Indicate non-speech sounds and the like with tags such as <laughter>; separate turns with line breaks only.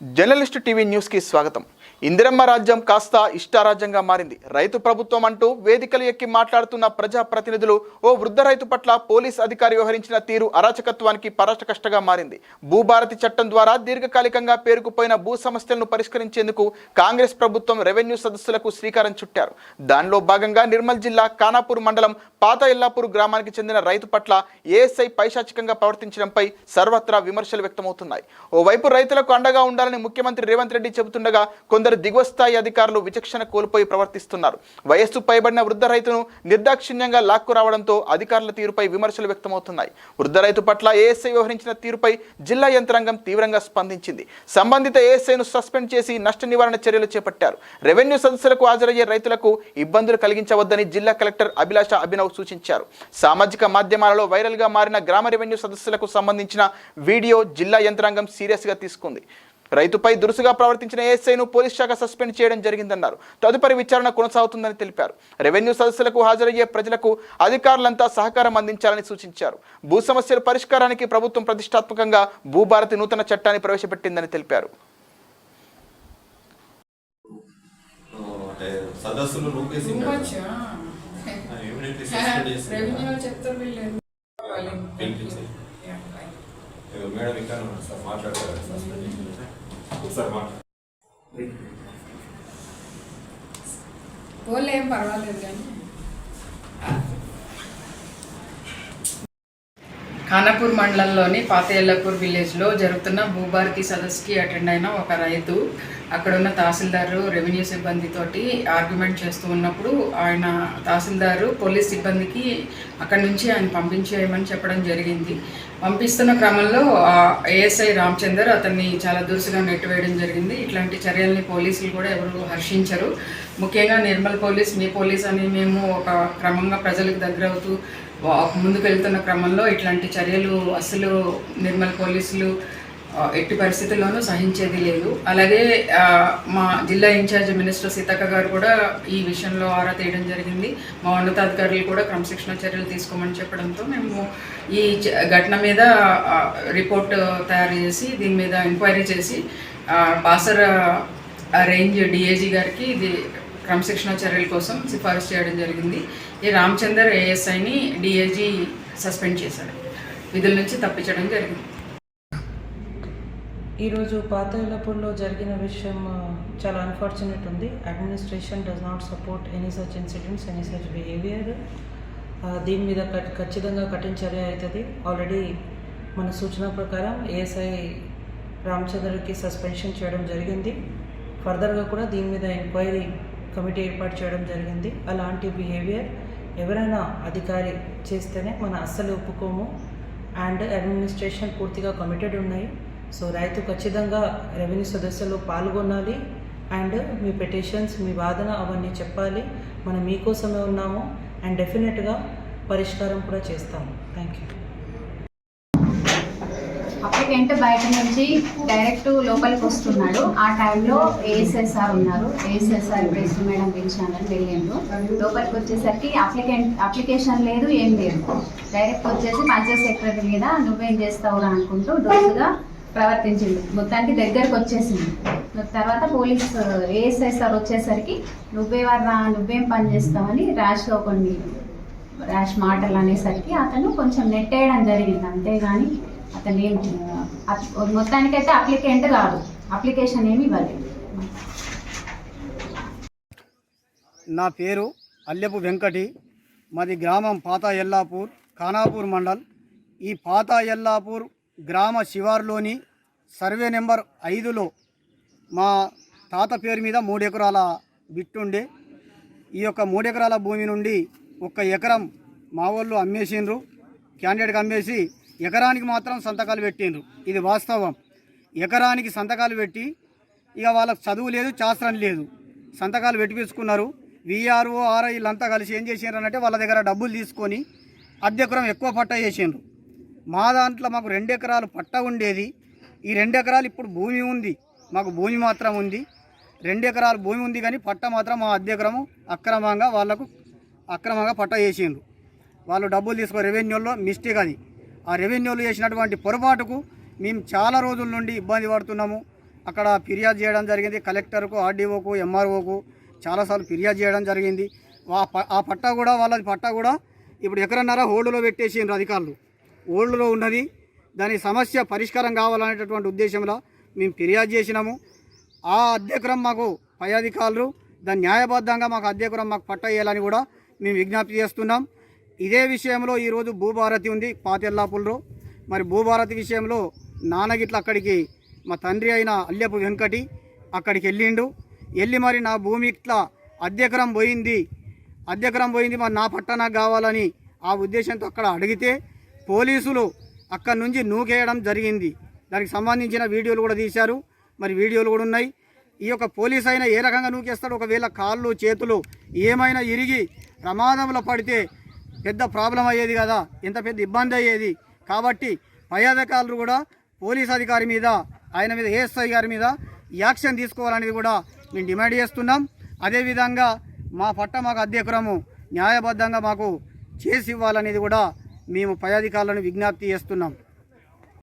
Journalist TV న్యూస్కి స్వాగతం ఇందిరమ్మ రాజ్యం కాస్త ఇష్టారాజ్యంగా మారింది. రైతు ప్రభుత్వం అంటూ వేదికలు ఎక్కి మాట్లాడుతున్న ప్రజా ప్రతినిధులు ఓ వృద్ధ రైతు పట్ల పోలీస్ అధికారి వ్యవహరించిన తీరు అరాచకత్వానికి పరాటకష్టగా మారింది. భూభారతి చట్టం ద్వారా దీర్ఘకాలికంగా పేరుకుపోయిన భూ సమస్యలను పరిష్కరించేందుకు కాంగ్రెస్ ప్రభుత్వం రెవెన్యూ సదస్సులకు శ్రీకారం చుట్టారు. దానిలో భాగంగా నిర్మల్ జిల్లా కానాపూర్ మండలం పాత ఎల్లాపూర్ గ్రామానికి చెందిన రైతు పట్ల ఏఎస్ఐ పైశాచికంగా ప్రవర్తించడంపై సర్వత్రా విమర్శలు వ్యక్తమవుతున్నాయి. ఓవైపు రైతులకు అండగా ఉండాలని ముఖ్యమంత్రి రేవంత్ రెడ్డి చెబుతుండగా కొందరు దిగువస్థాయి అధికారులు విచక్షణ కోల్పోయి ప్రవర్తిస్తున్నారు. వయస్సు పైబడిన వృద్ధ రైతును నిర్దాక్షిణ్యంగా లాక్కు రావడంతో అధికారుల తీరుపై విమర్శలు వ్యక్తమవుతున్నాయి. వృద్ధ రైతు పట్ల ఏఎస్ఐ వ్యవహరించిన తీరుపై జిల్లా యంత్రాంగం తీవ్రంగా స్పందించింది. సంబంధిత ఏఎస్ఐను సస్పెండ్ చేసి నష్ట నివారణ చర్యలు చేపట్టారు. రెవెన్యూ సదస్సులకు హాజరయ్యే రైతులకు ఇబ్బందులు కలిగించవద్దని జిల్లా కలెక్టర్ అభిలాష అభినవ్ సూచించారు. సామాజిక మాధ్యమాలలో వైరల్గా మారిన గ్రామ రెవెన్యూ సదస్సులకు సంబంధించిన వీడియో జిల్లా యంత్రాంగం సీరియస్గా తీసుకుంది. రైతుపై దురుసుగా ప్రవర్తించిన ఏఎస్ఐను పోలీస్ శాఖ సస్పెండ్ చేయడం జరిగిందన్నారు. తదుపరి విచారణ కొనసాగుతుందని తెలిపారు. రెవెన్యూ సదస్సులకు హాజరయ్యే ప్రజలకు అధికారులంతా సహకారం అందించాలని సూచించారు. భూ సమస్యల పరిష్కారానికి ప్రభుత్వం ప్రతిష్టాత్మకంగా భూభారతి నూతన చట్టాన్ని ప్రవేశపెట్టిందని తెలిపారు. <laughs>
మేడం ఇక్కడ మాట్లాడతారు. ఒకసారి మాట్లాడు.
పోలే ఏం పర్వాలేదు కానీ. ఖానాపూర్ మండలంలోని పాత ఎల్లపూర్ విలేజ్లో జరుగుతున్న భూభారతి సదస్సుకి అటెండ్ అయిన ఒక రైతు అక్కడ ఉన్న తహసీల్దారు రెవెన్యూ సిబ్బందితోటి ఆర్గ్యుమెంట్ చేస్తూ ఉన్నప్పుడు ఆయన తహసీల్దారు పోలీస్ సిబ్బందికి అక్కడి నుంచి ఆయన పంపించేయమని చెప్పడం జరిగింది. పంపిస్తున్న క్రమంలో ఏఎస్ఐ రామచందర్ అతన్ని చాలా దురుసుగా నెట్టివేయడం జరిగింది. ఇట్లాంటి చర్యల్ని పోలీసులు కూడా ఎవరు హర్షించరు. ముఖ్యంగా నిర్మల్ పోలీస్ మీ పోలీస్ అని మేము ఒక క్రమంగా ప్రజలకు దగ్గర అవుతూ ముందుకు వెళ్తున్న క్రమంలో ఇట్లాంటి చర్యలు అసలు నిర్మల్ పోలీసులు ఎట్టి పరిస్థితుల్లోనూ సహించేది లేదు. అలాగే మా జిల్లా ఇన్ఛార్జ్ మినిస్టర్ సీతక్క గారు కూడా ఈ విషయంలో ఆరా తీయడం జరిగింది. మా ఉన్నతాధికారులు కూడా క్రమశిక్షణ చర్యలు తీసుకోమని చెప్పడంతో మేము ఈ ఘటన మీద రిపోర్ట్ తయారు చేసి దీని మీద ఎంక్వైరీ చేసి బాసర్ బాసర రేంజ్ డిఏజీ గారికి ఇది క్రమశిక్షణ చర్యల కోసం సిఫారసు చేయడం జరిగింది. ఈ రామచందర్ ఏఎస్ఐని డిఏజీ సస్పెండ్ చేశారు విధుల నుంచి తప్పించడం జరిగింది.
ఈరోజు పాత ఎల్లపూర్లో జరిగిన విషయం చాలా అన్ఫార్చునేట్ ఉంది. Administration does not support any such incidents any such behaviour దీని మీద ఖచ్చితంగా కఠిన చర్య అవుతుంది. ఆల్రెడీ మన సూచన ప్రకారం ఏఎస్ఐ రామచంద్రకి సస్పెన్షన్ చేయడం జరిగింది. ఫర్దర్గా కూడా దీని మీద ఎంక్వైరీ కమిటీ ఏర్పాటు చేయడం జరిగింది. అలాంటి బిహేవియర్ ఎవరైనా అధికారి చేస్తేనే మనం అస్సలు ఒప్పుకోము. అండ్ అడ్మినిస్ట్రేషన్ పూర్తిగా కమిటెడ్ ఉన్నాయి. సో రైతు ఖచ్చితంగా రెవెన్యూ సదస్సులో పాల్గొనాలి. అండ్ మీ పెటిషన్స్ మీ వాదన అవన్నీ చెప్పాలి. మనం మీకోసమే ఉన్నాము. అండ్ డెఫినెట్గా పరిష్కారం కూడా చేస్తాము. Thank you.
అప్లికెంట్ బయట నుంచి డైరెక్ట్ లోపలికి వస్తున్నాడు. ఆ టైంలో ఏఎస్ఎస్ఆర్ ఉన్నారు. ఏఎస్ఎస్ఆర్ ప్రెస్ మేడం పిలిచానని వెళ్ళిండు లోపలికి వచ్చేసరికి అప్లికెంట్ అప్లికేషన్ లేదు ఏం లేదు. డైరెక్ట్ వచ్చేసి మధ్య సెక్రటరీ మీద నువ్వేం చేస్తావురా అనుకుంటూ డోసుగా ప్రవర్తించింది. మొత్తానికి దగ్గరకు వచ్చేసింది. తర్వాత పోలీస్ ఏఎస్ఐసార్ వచ్చేసరికి నువ్వేవర్రా నువ్వేం పని చేస్తావని ర్యాష్గా కొన్ని ర్యాష్ మాటలు అనేసరికి అతను కొంచెం నెట్టేయడం జరిగింది. అంతేగాని అతను ఏం మొత్తానికైతే అప్లికెంట్ కాదు. అప్లికేషన్ ఏమి ఇవ్వలేదు.
నా పేరు అల్లెపు వెంకటి. మాది గ్రామం పాత ఎల్లాపూర్ ఖానాపూర్ మండల్. ఈ పాత ఎల్లాపూర్ గ్రామ శివారులోని సర్వే నెంబర్ ఐదులో మా తాత పేరు మీద మూడు ఎకరాల బిట్టుండే ఈ యొక్క మూడు ఎకరాల భూమి నుండి ఒక్క ఎకరం మా వాళ్ళు అమ్మేసిండ్రు. క్యాండిడేట్కి అమ్మేసి ఎకరానికి మాత్రం సంతకాలు పెట్టిండ్రు. ఇది వాస్తవం. ఎకరానికి సంతకాలు పెట్టి ఇక వాళ్ళకి చదువు లేదు శాస్త్రం లేదు. సంతకాలు పెట్టిపించుకున్నారు. విఆర్ఓ ఆర్ఐ వీళ్ళంతా కలిసి ఏం చేసిండ్రు అంటే వాళ్ళ దగ్గర డబ్బులు తీసుకొని అద్దె ఎకరం ఎక్కువ పట్ట చేసిండ్రు. మా దాంట్లో మాకు రెండు ఎకరాలు పట్ట ఉండేది. ఈ రెండు ఎకరాలు ఇప్పుడు భూమి ఉంది. మాకు భూమి మాత్రం ఉంది. రెండు ఎకరాలు భూమి ఉంది కానీ పట్ట మాత్రం మా అద్దె ఎకరము అక్రమంగా వాళ్ళకు అక్రమంగా పట్ట వేసిండ్రు వాళ్ళు డబ్బులు తీసుకో రెవెన్యూలో మిస్టేక్ అది. ఆ రెవెన్యూలు చేసినటువంటి పొరపాటుకు మేము చాలా రోజుల నుండి ఇబ్బంది పడుతున్నాము. అక్కడ ఫిర్యాదు చేయడం జరిగింది. కలెక్టర్కు ఆర్డీఓకు ఎంఆర్ఓకు చాలాసార్లు ఫిర్యాదు చేయడం జరిగింది. ఆ ఆ పట్టా కూడా వాళ్ళది పట్టా కూడా ఇప్పుడు ఎకరన్నర హోల్డ్లో పెట్టేసిండ్రు అధికారులు. ఓల్డ్లో ఉన్నది. దాని సమస్య పరిష్కారం కావాలనేటటువంటి ఉద్దేశంలో మేము ఫిర్యాదు చేసినాము. ఆ అధ్యక్రం మాకు పై అధికారులు దాన్ని న్యాయబద్ధంగా మాకు అధ్యక్రం మాకు పట్టయ్యాలని కూడా మేము విజ్ఞప్తి చేస్తున్నాం. ఇదే విషయంలో ఈరోజు భూభారతి ఉంది పాతెల్లాపుల్లో. మరి భూభారతి విషయంలో నాన్నగిట్ల అక్కడికి మా తండ్రి అయిన అల్లెపు వెంకటి అక్కడికి వెళ్ళిండు. వెళ్ళి మరి నా భూమి ఇట్లా అద్దెకరం పోయింది అధ్యకరం పోయింది మరి నా పట్ట నాకు కావాలని ఆ ఉద్దేశంతో అక్కడ అడిగితే పోలీసులు అక్కడి నుంచి నూకేయడం జరిగింది. దానికి సంబంధించిన వీడియోలు కూడా తీశారు. మరి వీడియోలు కూడా ఉన్నాయి. ఈ యొక్క పోలీస్ అయినా ఏ రకంగా నూకేస్తాడు ఒకవేళ కాళ్ళు చేతులు ఏమైనా ఇరిగి ప్రమాదంలో పడితే పెద్ద ప్రాబ్లం అయ్యేది కదా. ఎంత పెద్ద ఇబ్బంది అయ్యేది. కాబట్టి పై అధికారులు కూడా పోలీస్ అధికారి మీద ఆయన మీద ఏఎస్ఐ గారి మీద యాక్షన్ తీసుకోవాలనేది కూడా మేము డిమాండ్ చేస్తున్నాం. అదేవిధంగా మా పట్ట మాకు అధ్యక్రము న్యాయబద్ధంగా మాకు చేసి ఇవ్వాలనేది కూడా మేము పై అధికారులను విజ్ఞప్తి చేస్తున్నాం.